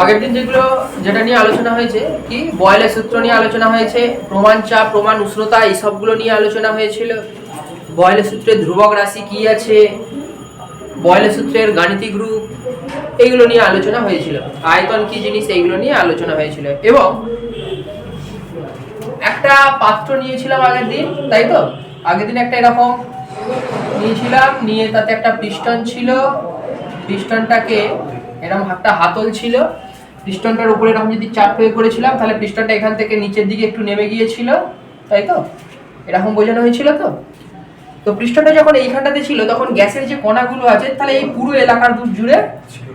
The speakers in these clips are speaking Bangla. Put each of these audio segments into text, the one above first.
আগের দিন যেগুলো যেটা নিয়ে আলোচনা হয়েছে, কি? বয়লের সূত্র নিয়ে আলোচনা হয়েছে, প্রমাণ চাপ, প্রমাণ উষ্ণতা, এই সবগুলো নিয়ে আলোচনা হয়েছিল। বয়লের সূত্রে ধ্রুবক রাশি কি আছে? বয়লের সূত্রের গাণিতিক রূপ, এইগুলো নিয়ে আলোচনা হয়েছিল। আয়তন কি জিনিস, এইগুলো নিয়ে আলোচনা হয়েছিল। এবং একটা পাত্র নিয়েছিলাম আগের দিন, তাই তো? আগের দিন একটা এরকম নিয়েছিলাম, নিয়ে তাতে একটা পিস্টন ছিল। পিস্টনটাকে এরকম হাতটা হাতল ছিল। পিস্টনটার উপরে এরকম যদি চাপ প্রয়োগ করেছিলাম, তাহলে পিস্টনটা এখান থেকে নিচের দিকে একটু নেমে গিয়েছিল। তাই তো? এরকম বোঝানো হয়েছিল তো? তো পৃষ্ঠটা যখন এইখানটাতে ছিল, তখন গ্যাসের যে কণাগুলো আছে, তাহলে এই পুরো এলাকার দূর জুড়ে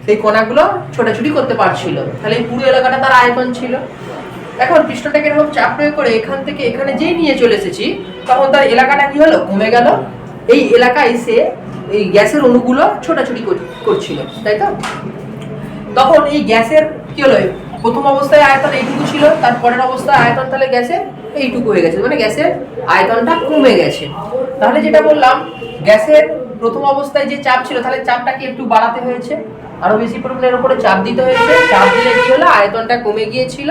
সেই কণাগুলো ছোটাছুটি করতে পারছিল। তাহলে এই পুরো এলাকাটা তার আয়তন ছিল। এখন পৃষ্ঠটাকে এরকম চাপ প্রয়োগ করে এখান থেকে এখানে যেই নিয়ে চলে এসেছি, তখন তার এলাকাটা কি হলো? কমে গেল। এই এলাকায় এসে এই গ্যাসের অণুগুলো ছোটাছুটি কর- করছিল। তাই তো? তখন এই গ্যাসের কি হলো? প্রথম অবস্থায় আয়তন এইটুকু ছিল, তার পরের অবস্থায় আয়তন তাহলে গ্যাসের এইটুকু হয়ে গেছে মানে গ্যাসের আয়তনটা কমে গেছে। তাহলে যেটা বললাম, গ্যাসের প্রথম অবস্থায় যে চাপ ছিল, তাহলে চাপটাকে একটু বাড়াতে হয়েছে? আরও বেশি পরিমাণের উপরে চাপ দিতে হয়েছে। চাপ দিলে কি হলো? আয়তনটা কমে গিয়েছিল।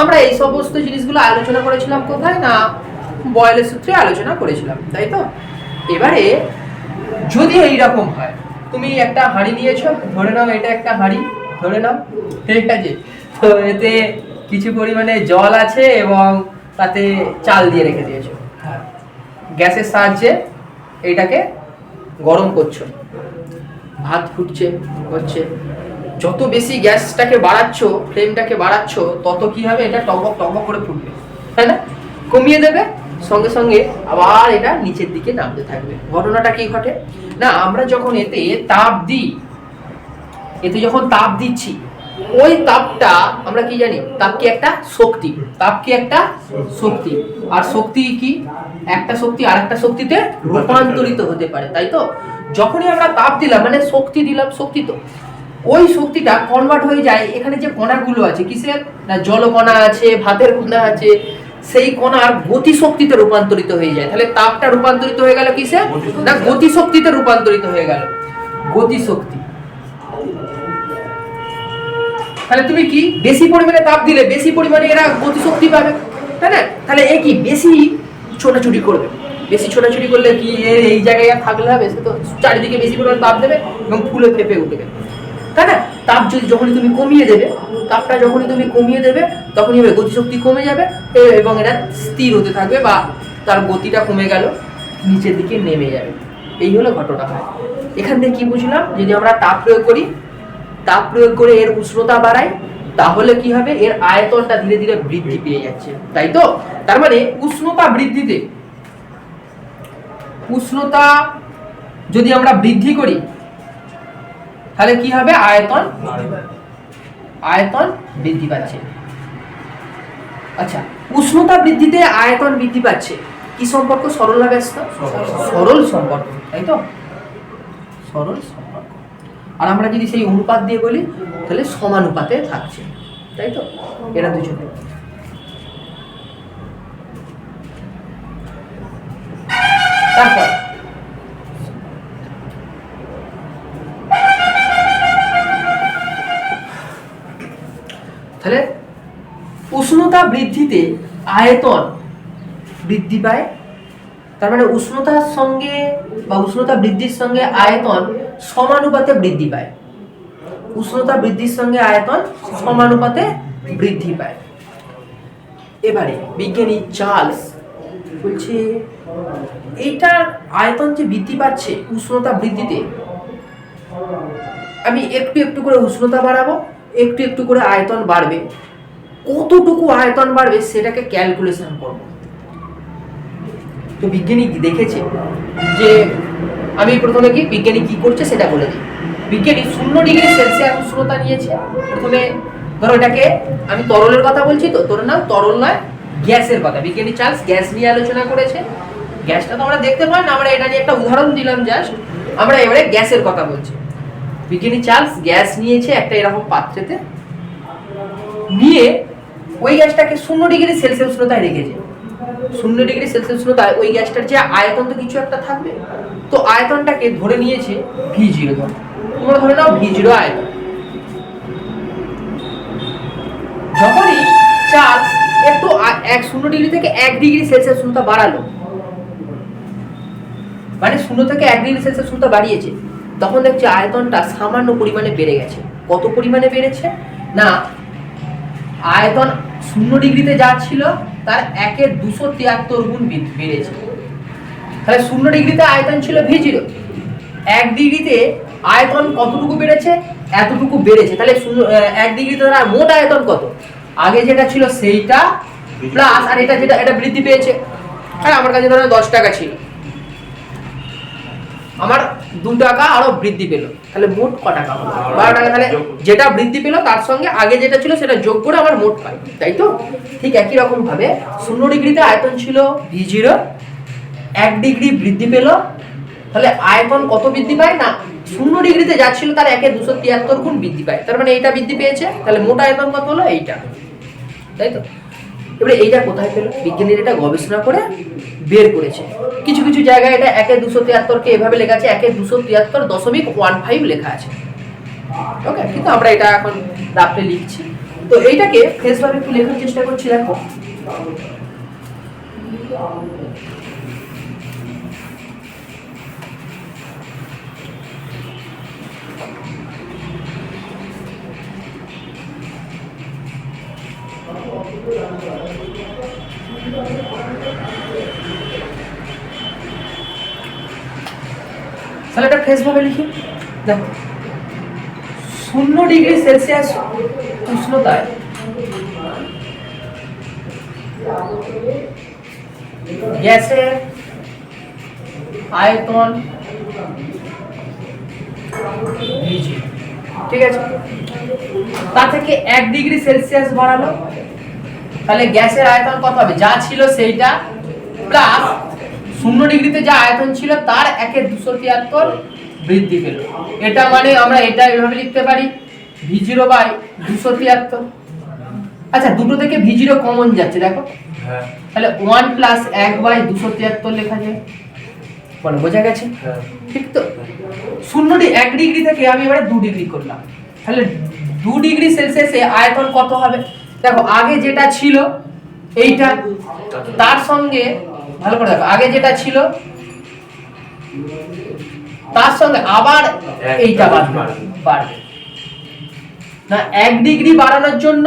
আমরা এই সমস্ত জিনিসগুলো আলোচনা করেছিলাম কোথায়? না, বয়েলের সূত্রে আলোচনা করেছিলাম, তাই তো? এবারে যদি এইরকম হয়, তুমি একটা হাঁড়ি নিয়েছো, ধরে নাও এটা একটা হাঁড়ি। ধরে নাও ঠিক আছে তো এতে কিছু পরিমাণে জল আছে এবং তাতে চাল দিয়ে রেখে দিয়েছ। গ্যাসের সাহায্যে এইটাকে গরম করছ। ভাত ফুটছে, হচ্ছে। যত বেশি গ্যাসটাকে বাড়াচ্ছ, ফ্লেমটাকে বাড়াচ্ছ, তত কি হবে? এটা টকবক টকবক করে ফুটবে। তাই না? কমিয়ে দেবে, সঙ্গে সঙ্গে আবার এটা নিচের দিকে নামতে থাকবে। ঘটনাটা কি ঘটে? না, আমরা যখন এতে তাপ দিই এতে যখন তাপ দিচ্ছি, ওই তাপটা আমরা কি জানি? তাপ কি একটা শক্তি। তাপ কি একটা শক্তি। আর শক্তি কি? একটা শক্তি আর একটা শক্তিতে রূপান্তরিত হতে পারে, তাই তো? যখনই আমরা তাপ দিলাম মানে শক্তি দিলাম, শক্তি তো। ওই শক্তিটা কনভার্ট হয়ে যায়, এখানে যে কণাগুলো আছে, কিসের? না, জলকণা আছে, ভাতের কণা আছে, সেই কণার গতি শক্তিতে রূপান্তরিত হয়ে যায়। তাহলে তাপটা রূপান্তরিত হয়ে গেল কিসে? না, গতি শক্তিতে রূপান্তরিত হয়ে গেল। গতি তাহলে তুমি কি বেশি পরিমাণে তাপ দিলে বেশি পরিমাণে এরা গতিশক্তি পাবে? তাই না? তাহলে এ কি বেশি ছোটাছুটি করবে? বেশি ছোটাছুটি করলে কি এই জায়গায় থাকলে হবে? সে তো চারিদিকে বেশি পরিমাণে তাপ দেবে এবং ফুলে ফেপে উঠবে। তাই না? তাপ যদি যখনই তুমি কমিয়ে দেবে, তাপটা যখনই তুমি কমিয়ে দেবে, তখনই হবে গতিশক্তি কমে যাবে এবং এটা স্থির হতে থাকবে বা তার গতিটা কমে গেল, নিচের দিকে নেমে যাবে। এই হলো ঘটনা হয় এখান থেকে কি বুঝলাম? যদি আমরা তাপ প্রয়োগ করি তাপ প্রয়োগ করে এর উষ্ণতা বাড়ায় তাহলে কি হবে? এর আয়তনটা ধীরে ধীরে বৃদ্ধি পেয়ে যাচ্ছে। তাই তো? তার মানে উষ্ণতা বৃদ্ধিতে উষ্ণতা যদি আমরা বৃদ্ধি করি তাহলে কি হবে? আয়তন আয়তন বৃদ্ধি পাচ্ছে। আচ্ছা উষ্ণতা বৃদ্ধিতে আয়তন বৃদ্ধি পাচ্ছে। কি সম্পর্ক? সরল না ব্যস্ত? সরল সম্পর্ক। তাই তো? সরল সম্পর্ক। আর আমরা যদি সেই অনুপাত দিয়ে বলি, তাহলে সমানুপাতে থাকছে। তাই তো? এরা দুজন। তারপর। তাহলে উষ্ণতা বৃদ্ধিতে আয়তন বৃদ্ধি পায়। তার মানে উষ্ণতার সঙ্গে বা উষ্ণতা বৃদ্ধির সঙ্গে আয়তন সমানুপাতে বৃদ্ধি পায়। উষ্ণতা বৃদ্ধির সঙ্গে আয়তন সমানুপাতে বৃদ্ধি পায়। এবারে বিজ্ঞানী চার্লস বলছে এইটার আয়তন যে বৃদ্ধি পাচ্ছে উষ্ণতা বৃদ্ধিতে, আমি একটু একটু করে উষ্ণতা বাড়াবো, একটু একটু করে আয়তন বাড়বে। কতটুকু আয়তন বাড়বে সেটাকে ক্যালকুলেশন করব। তো বিজ্ঞানী দেখেছে? যে আমি প্রথমে কি বিজ্ঞানী কি করছে সেটা বলে দিই। বিজ্ঞানী শূন্য ডিগ্রি সেলসিয়াস উষ্ণতা নিয়েছে। প্রথমে ধরো এটাকে আমি তরলের কথা বলছি তো, তোর নাম তরল নয়, গ্যাসের কথা। বিজ্ঞানী চার্লস গ্যাস নিয়ে আলোচনা করেছে। গ্যাসটা তো আমরা দেখতে পাই না, আমরা এটা নিয়ে একটা উদাহরণ দিলাম জাস্ট। আমরা এবারে গ্যাসের কথা বলছি। বিজ্ঞানী চার্লস গ্যাস নিয়েছে একটা এরকম পাত্রেতে, নিয়ে ওই গ্যাসটাকে শূন্য ডিগ্রি সেলসিয়াস উষ্ণতায় রেখেছে। শূন্য ডিগ্রি সেলসিয়াস উষ্ণতায় ওই গ্যাসটার যে আয়তন তো কিছু একটা থাকবে। তো আয়তনটাকে ধরে নিয়েছে ভি জিরো ধর। তোমরা ধরে নাও ভি জিরো আয়তন। যখনই চার্লস একটু এক শূন্য ডিগ্রি থেকে এক ডিগ্রি সেলসিয়াস উষ্ণতা বাড়ালো। মানে শূন্য থেকে এক ডিগ্রি সেলসিয়াস উষ্ণতা বাড়িয়েছে। তখন দেখছি আয়তনটা সামান্য পরিমাণে বেড়ে গেছে। কত পরিমাণে বেড়েছে? না, আয়তন শূন্য ডিগ্রিতে যা ছিল তার একের দুশো তিয়াত্তর গুণ বেড়েছে। তাহলে শূন্য ডিগ্রিতে আয়তন ছিল ভি জিরো। এক ডিগ্রিতে আয়তন কতটুকু বেড়েছে? এতটুকু বেড়েছে। তাহলে এক ডিগ্রিতে তার মোট আয়তন কত? আগে যেটা ছিল সেইটা প্লাস আর এটা যেটা এটা বৃদ্ধি পেয়েছে। হ্যাঁ আমার কাছে ধরো দশ টাকা ছিল। আমার দু টাকা আরও বৃদ্ধি পেল। তাহলে মোট ক টাকা হলো? বারো টাকা। তাহলে যেটা বৃদ্ধি পেল তার সঙ্গে আগে যেটা ছিল সেটা যোগ করে আমার মোট পাই তাই তো? ঠিক একই রকম ভাবে শূন্য ডিগ্রিতে আয়তন ছিল ভি জিরো এক ডিগ্রি বৃদ্ধি পেল। তাহলে আয়তন কত বৃদ্ধি পায়? না শূন্য ডিগ্রিতে যা ছিল তার একে দুশো তিয়াত্তর গুণ বৃদ্ধি পায়। তার মানে এইটা বৃদ্ধি পেয়েছে। তাহলে মোট আয়তন কত হলো? এইটা। তাই তো? এবারে এইটা কোথায় পেল? বিজ্ঞানীরা এটা গবেষণা করে বের করেছে। কিছু কিছু জায়গায় এটা একে দুশো তিয়াত্তরকে এভাবে লেখা আছে, একে দুশো তিয়াত্তর দশমিক ওয়ান ফাইভ লেখা আছে। ওকে কিন্তু আমরা এটা এখন রাফলে লিখছি। তো এইটাকে ফেসভাবে একটু লেখার চেষ্টা করছি, দেখো। তাহলে এটা ফ্রেশ ভাবে লিখি। দেখো, শূন্য ডিগ্রি সেলসিয়াস উষ্ণতায়। গ্যাসের আয়তন ঠিক আছে? তা থেকে এক ডিগ্রি সেলসিয়াস বাড়ালো। তাহলে গ্যাসের আয়তন কত হবে? যা ছিল সেইটা প্লাস শূন্য ডিগ্রিতে যা আয়তন ছিল তার একে দুশো তিয়াত্তর বৃদ্ধি পেল। এটা মানে আমরা এটা এভাবে লিখতে পারি ভি জিরো বাই দুশো তিয়াত্তর। আচ্ছা দুটো থেকে ভি জিরো কমন যাচ্ছে দেখো। হ্যাঁ। তাহলে ওয়ান প্লাস এক বাই দুশো তিয়াত্তর লেখা যায়। বলো বোঝা গেছে? হ্যাঁ। ঠিক তো? শূন্য ডি- এক ডিগ্রি থেকে আমি এবারে দু ডিগ্রি করলাম। তাহলে দু ডিগ্রি সেলসিয়াসে আয়তন কত হবে? দেখো আগে যেটা ছিল এইটা তার সঙ্গে ভালো করে দেখো। আগে যেটা ছিল তার সঙ্গে আবার এইটা বাড়বে। না এক ডিগ্রি বাড়ানোর জন্য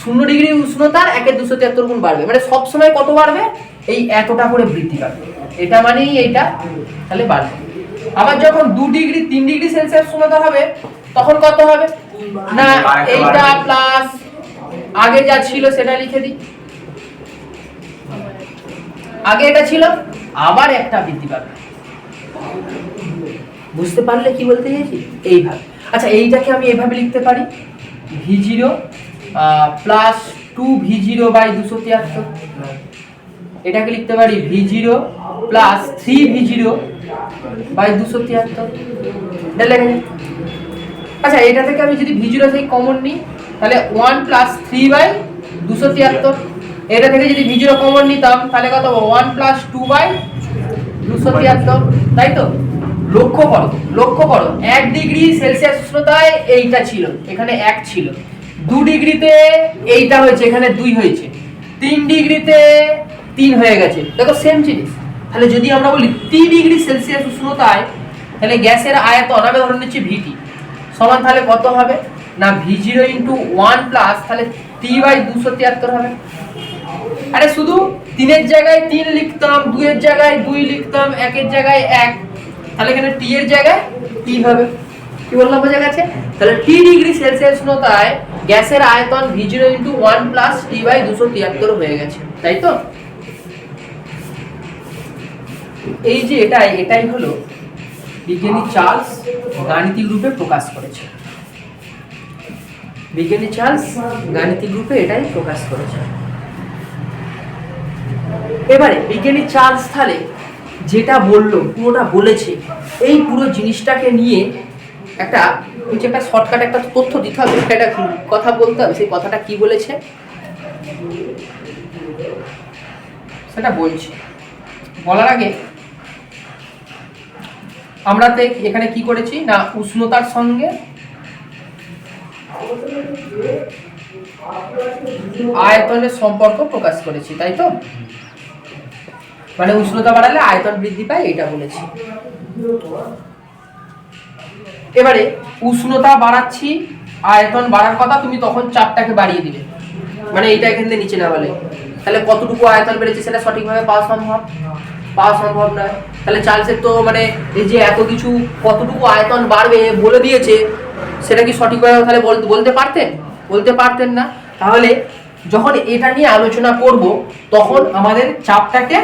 শূন্য ডিগ্রি উষ্ণতার একে দুশো তিয়াত্তর গুণ বাড়বে। মানে সব সময় কত বাড়বে? এই এতটা করে বৃদ্ধি পাবে। এটা মানেই এইটা তাহলে বাড়বে। আবার যখন দু ডিগ্রি তিন ডিগ্রি সেলসিয়াস উষ্ণতা হবে তখন কত হবে? না এইটা প্লাস আগে যা ছিল সেটা লিখে দিই। আগে এটা ছিল, আবার একটা বৃদ্ধি পাবে। বুঝতে পারলে কি বলতে চাইছি? এইভাবে। আচ্ছা এইটাকে আমি এইভাবে লিখতে পারি। V zero plus two V zero by দুশো তিয়াত্তর। এটাকে লিখতে পারি V zero plus three V zero by দুশো তিয়াত্তর। যায়। আচ্ছা এটা থেকে আমি যদি ভি জিরো থেকে কমন নিই, তাহলে ওয়ান প্লাস থ্রি বাই দুশো তিয়াত্তর। এটা থেকে যদি ভি জিরো কমন নিতাম, তাহলে কত হবে? ওয়ান প্লাস টু বাই দুশো তিয়াত্তর, তাই তো? লক্ষ্য করো লক্ষ্য করো, এক ডিগ্রি সেলসিয়াস উষ্ণতায় এইটা ছিল, এখানে এক ছিল। দু ডিগ্রিতে এইটা হয়েছে, এখানে দুই হয়েছে। তিন ডিগ্রিতে তিন হয়ে গেছে। দেখো সেম জিনিস। তাহলে যদি আমরা বলি তিন ডিগ্রি সেলসিয়াস উষ্ণতায়, তাহলে গ্যাসের আয়তন, আমি ধরে নিচ্ছি ভিটি সমান তাহলে কত হবে? না V zero into one plus তাহলে টি বাই দুশো তিয়াত্তর হবে। আরে শুধু তিনের জায়গায় তিন লিখতাম, দুইয়ের জায়গায় দুই লিখতাম, একের জায়গায় এক। তাহলে এখানে টি এর জায়গায় টি হবে। কি বললাম বোঝা গেছে? তাহলে টি ডিগ্রি সেলসিয়াস উষ্ণতায় গ্যাসের আয়তন V zero into one plus T by দুশো তিয়াত্তর হয়ে গেছে। তাই তো? এই যে এটাই এটাই হলো বিজ্ঞানী চার্লস গাণিতিক রূপে প্রকাশ করেছে। বিজ্ঞানী চার্লস গাণিতিক রূপে এটাই প্রকাশ করেছে। এবারে বিজ্ঞানী চার্লস তাহলে যেটা বলল, পুরোটা বলেছে, এই পুরো জিনিসটাকে নিয়ে একটা কিছু একটা শর্টকাট একটা তথ্য দিতে হবে, একটা কথা বলতে হবে, সেই কথাটা কি বলেছে? সেটা বলছি। বলার আগে আমরা তো এখানে কি করেছি? না, উষ্ণতার সঙ্গে আয়তনের সম্পর্ক প্রকাশ করেছি, তাই তো? মানে উষ্ণতা বাড়ালে আয়তন বৃদ্ধি পায় এটা বলেছি। এবারে, উষ্ণতা বাড়াচ্ছি, আয়তন বাড়ার কথা তুমি তখন চাপটাকে বাড়িয়ে দিবে মানে এটা এখান থেকে নিচে না বলে তাহলে কতটুকু আয়তন বেড়েছে সেটা সঠিকভাবে পাওয়া সম্ভব? পাওয়া সম্ভব নয় তাহলে চার্লসের তো মানে এই যে এত কিছু কতটুকু আয়তন বাড়বে বলে দিয়েছে, সেটা কি সঠিকভাবে তাহলে বল- বলতে পারতেন? বলতে পারতেন না। তাহলে যখন এটা নিয়ে আলোচনা করব, তখন আমাদের চাপটাকে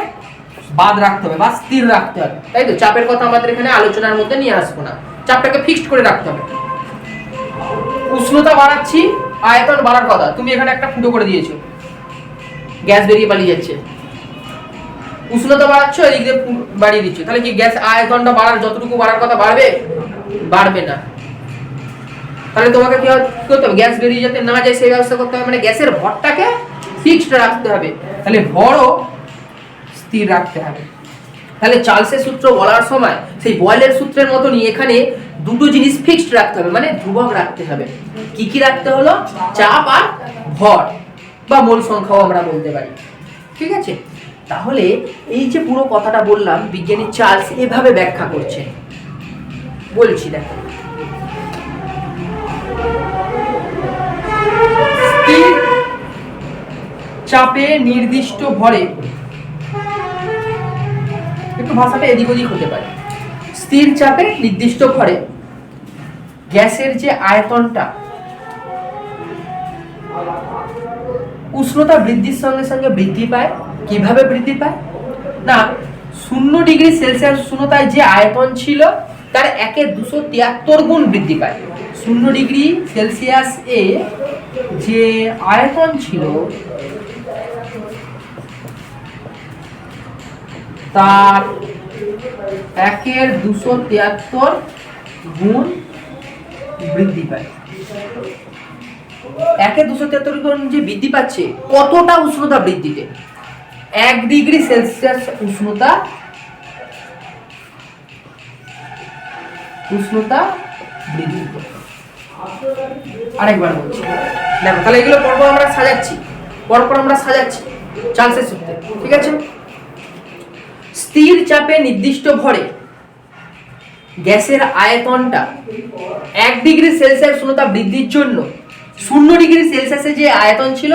বাদ রাখতে হবে, বা স্থির রাখতে হবে। তাই তো? চাপের কথা আমাদের এখানে আলোচনার মধ্যে নিয়ে আসব না। চাপটাকে ফিক্সড করে রাখতে হবে। উষ্ণতা বাড়াচ্ছি, আয়তন বাড়ার কথা। তুমি এখানে একটা ফুটো করে দিয়েছ। গ্যাস বেরিয়ে পালিয়ে যাচ্ছে। উষ্ণতা বাড়াচ্ছ, এদিক দিয়ে বাড়িয়ে দিচ্ছ। তাহলে কি গ্যাস আয়তনটা বাড়ার, যতটুকু বাড়ার কথা বাড়বে? বাড়বে না। তাহলে তোমাকে কি করতে হবে? গ্যাস বেরিয়ে যাতে না যায় সেই ব্যবস্থা করতে হবে। মানে গ্যাসের ভরটাকে ফিক্সড রাখতে হবে। তাহলে ভরও স্থির রাখতে হবে। তাহলে চার্লসের সূত্র বলার সময় সেই বয়েলের সূত্রের মতনই এখানে দুটো জিনিস ফিক্সড রাখতে হবে মানে ধ্রুবক রাখতে হবে। কি কি রাখতে হলো? চাপ আর ভর বা মোল সংখ্যাও আমরা বলতে পারি। ঠিক আছে? তাহলে এই যে পুরো কথাটা বললাম, বিজ্ঞানী চার্লস এভাবে ব্যাখ্যা করছে বলছি দেখো। চাপে নির্দিষ্ট ভরে একটু ভাষাটা এদিক ওদিক হতে পারে। স্থির চাপে নির্দিষ্ট ভরে গ্যাসের যে আয়তনটা, উষ্ণতা বৃদ্ধির সঙ্গে সঙ্গে বৃদ্ধি পায়। কীভাবে বৃদ্ধি পায়? না, শূন্য ডিগ্রি সেলসিয়াস উষ্ণতায় যে আয়তন ছিল, তার একে দুশো তিয়াত্তর গুণ বৃদ্ধি পায়। শূন্য ডিগ্রি সেলসিয়াস এ যে আয়তন ছিল তার একের দুশো তিয়াত্তর গুণ বৃদ্ধি পায়। একে দুশো তিয়াত্তর গুণ যে বৃদ্ধি পাচ্ছে, কতটা উষ্ণতা বৃদ্ধিতে? এক ডিগ্রি সেলসিয়াস উষ্ণতা উষ্ণতা বৃদ্ধি আরেকবার বলছি। দেখো, তাহলে এগুলো পরপর আমরা সাজাচ্ছি। পরপর আমরা সাজাচ্ছি। চান্সের সূত্রে। ঠিক আছে? স্থির চাপে নির্দিষ্ট ভরে। গ্যাসের আয়তনটা এক ডিগ্রি সেলসিয়াস উষ্ণতা বৃদ্ধির জন্য শূন্য ডিগ্রি সেলসিয়াসে যে আয়তন ছিল,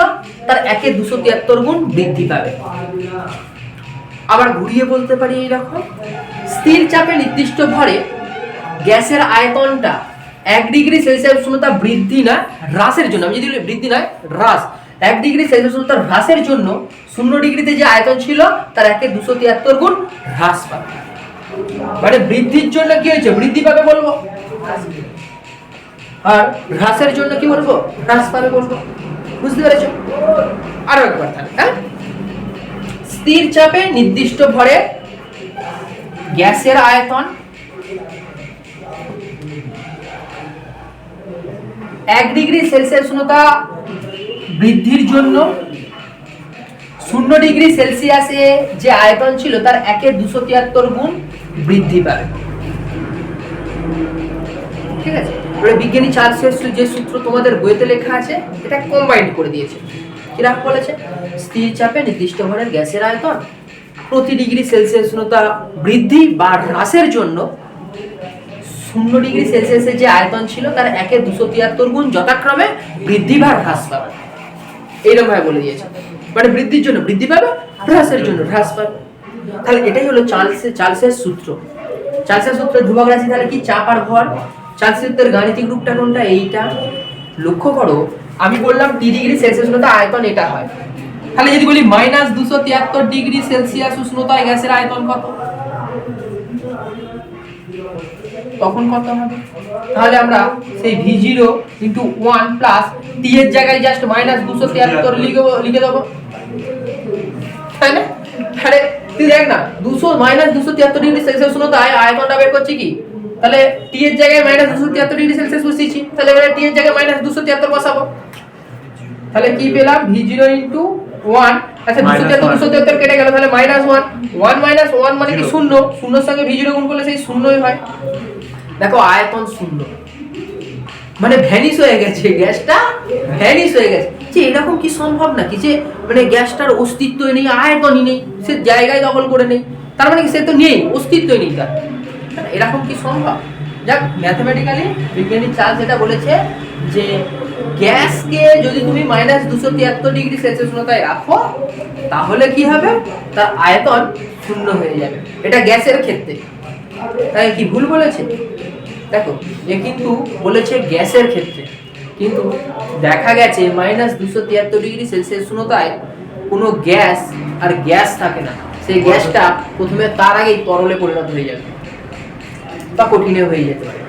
তার একে দুশো তিয়াত্তর গুণ বৃদ্ধি পাবে। আবার ঘুরিয়ে বলতে পারি এইরকম স্থির চাপে নির্দিষ্ট ভরে গ্যাসের আয়তনটা এক ডিগ্রি সেলসিয়াস উষ্ণতা বৃদ্ধি না, হ্রাসের জন্য। আমি যদি বৃদ্ধি নয়, হ্রাস। এক ডিগ্রি সেলসিয়াস উষ্ণতা হ্রাসের জন্য শূন্য ডিগ্রিতে যে আয়তন ছিল, তার একে দুশো তিয়াত্তর গুণ হ্রাস পাবে। মানে বৃদ্ধির জন্য কি হয়েছে? বৃদ্ধি পাবে বলব? আর হ্রাসের জন্য কি বলব? হ্রাস পাবে বলব। বুঝতে পেরেছ? আরও একবার তাহলে হ্যাঁ? স্থির চাপে নির্দিষ্ট ভরে গ্যাসের আয়তন এক ডিগ্রি সেলসিয়াস উষ্ণতা বৃদ্ধির জন্য শূন্য ডিগ্রি সেলসিয়াসে যে আয়তন ছিল, তার একে দুশো তিয়াত্তর গুণ বৃদ্ধি পাবে। ঠিক আছে? বিজ্ঞানী চার্লসের সু- যে সূত্র তোমাদের বইতে লেখা আছে, এটা কম্বাইন্ড করে দিয়েছে। কীরকম বলেছে? স্থির চাপে নির্দিষ্ট ভরের গ্যাসের আয়তন প্রতি ডিগ্রি সেলসিয়াস উষ্ণতা বৃদ্ধি বা হ্রাসের জন্য শূন্য ডিগ্রি সেলসিয়াসের যে আয়তন ছিল, তার একে দুশো তিয়াত্তর গুণ যথাক্রমে বৃদ্ধি বা হ্রাস পাবে। এইরকম ভাবে বলে দিয়েছে। মানে বৃদ্ধির জন্য, বৃদ্ধি পাবে? হ্রাসের জন্য, হ্রাস পাবে। তাহলে এটাই হলো চার্লসের চার্লসের সূত্র। চার্লসের সূত্র ধ্রুবক রাশি, তাহলে কি চাপ আর ভর? চার্লসের সূত্রের গাণিতিক রূপটা কোনটা? এইটা। লক্ষ্য করো, আমি বললাম টি ডিগ্রি সেলসিয়াস উষ্ণতা আয়তন এটা হয়। তাহলে যদি বলি মাইনাস দুশো তিয়াত্তর ডিগ্রি সেলসিয়াস উষ্ণতায় গ্যাসের আয়তন কত? তখন কত হবে? তাহলে আমরা সেই V zero into one plus T এর জায়গায় জাস্ট মাইনাস দুশো তিয়াত্তর লিখে লিখে দেবো। তাই না? আরে তুই দেখ না, দুশো মাইনাস দুশো তিয়াত্তর ডিগ্রি সেলসিয়াস উষ্ণতা আয় আয়তনটা বের করছি কি? তাহলে টি এর জায়গায় মাইনাস দুশো তিয়াত্তর ডিগ্রি সেলসিয়াস বসিয়েছি, তাহলে এবারে টি এর জায়গায় মাইনাস দুশো তিয়াত্তর বসাবো। তাহলে কি পেলাম? ভি জিরো ইন্টু ওয়ান আচ্ছা দুশো one. দুশো তিয়াত্তর কেটে গেল তাহলে minus one one minus one মানে কি. শূন্য? শূন্যর সঙ্গে ভি গুণ করলে সেই শূন্যই হয়। দেখো আয়তন শূন্য। মানে ভ্যানিশ হয়ে গেছে গ্যাসটা ভ্যানিশ হয়ে গেছে। যে এরকম কি সম্ভব নাকি? যে মানে গ্যাসটার অস্তিত্বই নেই আয়তনই নেই সে জায়গায় দখল করে নেই। তার মানে কি সে তো নেই অস্তিত্বই নেই তার। এরকম কি সম্ভব? যাক ম্যাথমেটিক্যালি বিজ্ঞানী চার্লস যেটা বলেছে যে গ্যাসকে যদি তুমি মাইনাস দুশো তিয়াত্তর ডিগ্রি সেলসিয়াস উষ্ণতায় রাখো, তাহলে কি হবে? তার আয়তন শূন্য হয়ে যাবে। এটা গ্যাসের ক্ষেত্রে। তাই কি ভুল বলেছে? দেখো, এ কিন্তু বলেছে গ্যাসের ক্ষেত্রে। কিন্তু দেখা গেছে মাইনাস দুশো তিয়াত্তর ডিগ্রি সেলসিয়াস উষ্ণতায় কোনো গ্যাস আর গ্যাস থাকে না। সেই গ্যাসটা প্রথমে তার আগেই তরলে পরিণত হয়ে যাবে বা কঠিনে হয়ে যেতে পারে।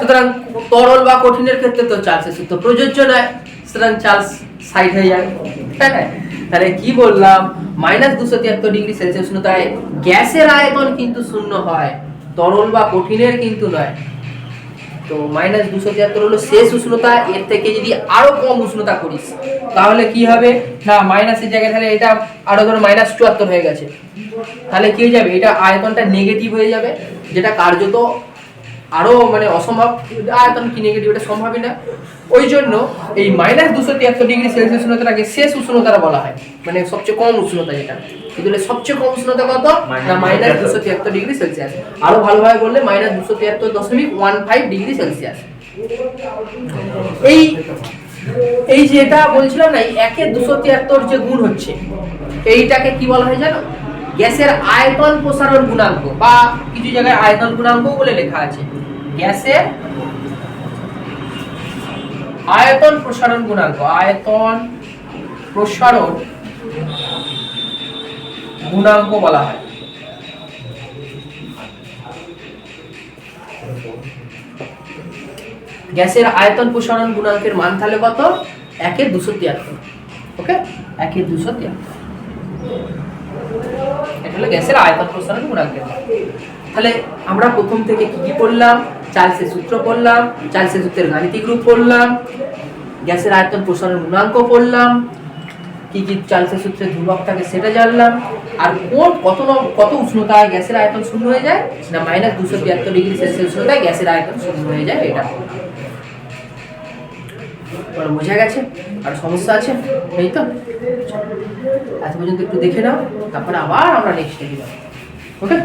সুতরাং তরল বা কঠিনের ক্ষেত্রে তো চার্লসের সূত্র প্রযোজ্য নয়। সুতরাং চার্লস সাইড হয়ে যাবে তাই? তাহলে কি বললাম? মাইনাস দুশো তিয়াত্তর ডিগ্রি সেলসিয়াস উষ্ণতায় গ্যাসের আয়তন কিন্তু শূন্য হয়, তরল বা কঠিনের কিন্তু নয়। তো মাইনাস দুশো তিয়াত্তর হলো শেষ উষ্ণতা, এর থেকে যদি আরও কম উষ্ণতা করিস, তাহলে কি হবে? না, মাইনাসের জায়গায় তাহলে এটা আরও ধরো মাইনাস চুয়াত্তর হয়ে গেছে। তাহলে কি হয়ে যাবে? এটা আয়তনটা নেগেটিভ হয়ে যাবে, যেটা কার্যত আরও মানে অসম্ভব আয়তন কি নেগেটিভ এটা সম্ভবই না। ওই জন্য এই মাইনাস দুশো তিয়াত্তর ডিগ্রি সেলসিয়াস উষ্ণতাটাকে শেষ উষ্ণতা বলা হয়। মানে সবচেয়ে কম উষ্ণতা যেটা। কিন্তু সবচেয়ে কম উষ্ণতা কত? না মাইনাস দুশো তিয়াত্তর ডিগ্রি সেলসিয়াস আরও ভালোভাবে বললে মাইনাস দুশো তিয়াত্তর দশমিক ওয়ান ফাইভ ডিগ্রি সেলসিয়াস এই এই যে এটা বলছিলাম না এই একের দুশো তিয়াত্তর যে গুণ হচ্ছে এইটাকে কি বলা হয় জানো? গ্যাসের আয়তন প্রসারণ গুণাঙ্ক বা কিছু জায়গায় আয়তন গুণাঙ্ক বলে লেখা আছে। গ্যাসের আয়তন প্রসারণ গুণাঙ্ক, আয়তন প্রসারণ গুণাঙ্ক বলা হয়। গ্যাসের আয়তন প্রসারণ গুণাঙ্কের মান তাহলে কত? একে দুশো তিয়াত্তর। ওকে? একের দুশো তিয়াত্তর। এটা হলো গ্যাসের আয়তন প্রসারণ গুণাঙ্কের মান। তাহলে আমরা প্রথম থেকে কি কি পড়লাম? চার্লসের সূত্র পড়লাম, চার্লসের সূত্রের গাণিতিক রূপ পড়লাম, গ্যাসের আয়তন প্রসারণ গুণাঙ্ক পড়লাম, কি কি চার্লসের সূত্রে ধ্রুবক থাকে সেটা জানলাম, আর কোন কত কত উষ্ণতায় গ্যাসের আয়তন শূন্য হয়ে যায়? না মাইনাস দুশো তিয়াত্তর ডিগ্রি সেলসিয়াস উষ্ণতায় গ্যাসের আয়তন শূন্য হয়ে যায় এটা। বোঝা গেছে? আর সমস্যা আছে? এই তো? আজ পর্যন্ত একটু দেখে নাও, তারপরে আবার আমরা নেক্সট ওকে